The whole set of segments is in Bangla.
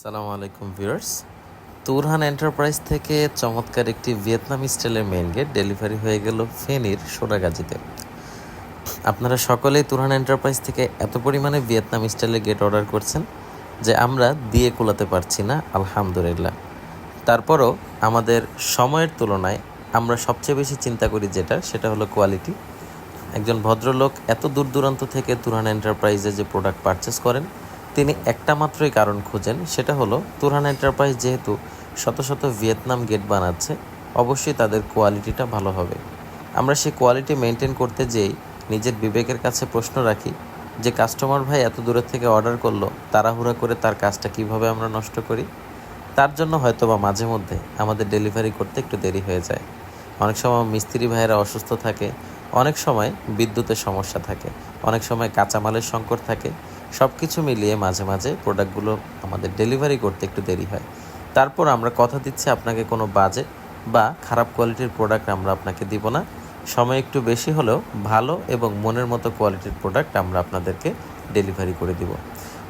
আসসালামু আলাইকুম ভিউয়ার্স। তুরহান এন্টারপ্রাইজ থেকে চমৎকার একটি ভিয়েতনাম স্টাইলের মেইন গেট ডেলিভারি হয়ে গেল ফেনীর সোনাগাজীতে। আপনারা সকলেই তুরহান এন্টারপ্রাইজ থেকে এত পরিমাণে ভিয়েতনাম স্টাইলের গেট অর্ডার করছেন যে আমরা দিয়ে কোলাতে পারছি না, আলহামদুলিল্লাহ। তারপরও আমাদের সময়ের তুলনায় আমরা সবচেয়ে বেশি চিন্তা করি যেটা, সেটা হলো কোয়ালিটি একজন ভদ্রলোক এত দূর দূরান্ত থেকে তুরহান এন্টারপ্রাইজে যে প্রোডাক্ট পারচেস করেন তিনি একটা মাত্রই কারণ খুঁজেন, সেটা হলো তুরহান এন্টারপ্রাইজ যেহেতু শত শত ভিয়েতনাম গেট বানাচ্ছে, অবশ্যই তাদের কোয়ালিটিটা ভালো হবে। আমরা সেই কোয়ালিটি মেনটেন করতে যেই নিজের বিবেকের কাছে প্রশ্ন রাখি যে, কাস্টমার ভাই এত দূরের থেকে অর্ডার করল, তাড়াহুড়া করে তার কাজটা কীভাবে আমরা নষ্ট করি? তার জন্য হয়তো বা মাঝে মধ্যে আমাদের ডেলিভারি করতে একটু দেরি হয়ে যায়। অনেক সময় মিস্ত্রি ভাইয়েরা অসুস্থ থাকে, অনেক সময় বিদ্যুতের সমস্যা থাকে, অনেক সময় কাঁচামালের সংকট থাকে সব কিছু মিলিয়ে মাঝে মাঝে প্রোডাক্টগুলো আমাদের ডেলিভারি করতে একটু দেরি হয়। তারপর আমরা কথা দিচ্ছি আপনাকে কোনো বাজে বা খারাপ কোয়ালিটির প্রোডাক্ট আমরা আপনাকে দিব না। সময় একটু বেশি হলেও ভালো এবং মনের মতো কোয়ালিটির প্রোডাক্ট আমরা আপনাদেরকে ডেলিভারি করে দিব।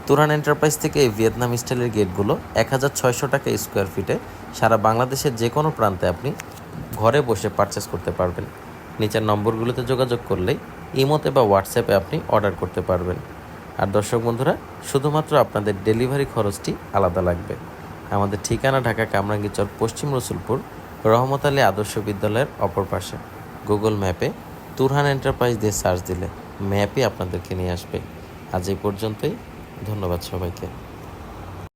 তুরান এন্টারপ্রাইজ থেকে এই ভিয়েতনাম স্টাইলের গেটগুলো এক হাজার ছয়শো টাকা স্কোয়ার ফিটে সারা বাংলাদেশের যে কোনো প্রান্তে আপনি ঘরে বসে পারচেস করতে পারবেন। নিচের নম্বরগুলোতে যোগাযোগ করলেই ইমোতে বা হোয়াটসঅ্যাপে আপনি অর্ডার করতে পারবেন। আর দর্শক বন্ধুরা, শুধুমাত্র আপনাদের ডেলিভারি খরচটি আলাদা লাগবে। আমাদের ঠিকানা ঢাকা কামরাঙ্গীচর পশ্চিম রসুলপুর, রহমত আলী আদর্শ বিদ্যালয়ের অপর পাশে। গুগল ম্যাপে তুরহান এন্টারপ্রাইজ দিয়ে সার্চ দিলে ম্যাপই আপনাদেরকে নিয়ে আসবে। আজ এই পর্যন্তই, ধন্যবাদ সবাইকে।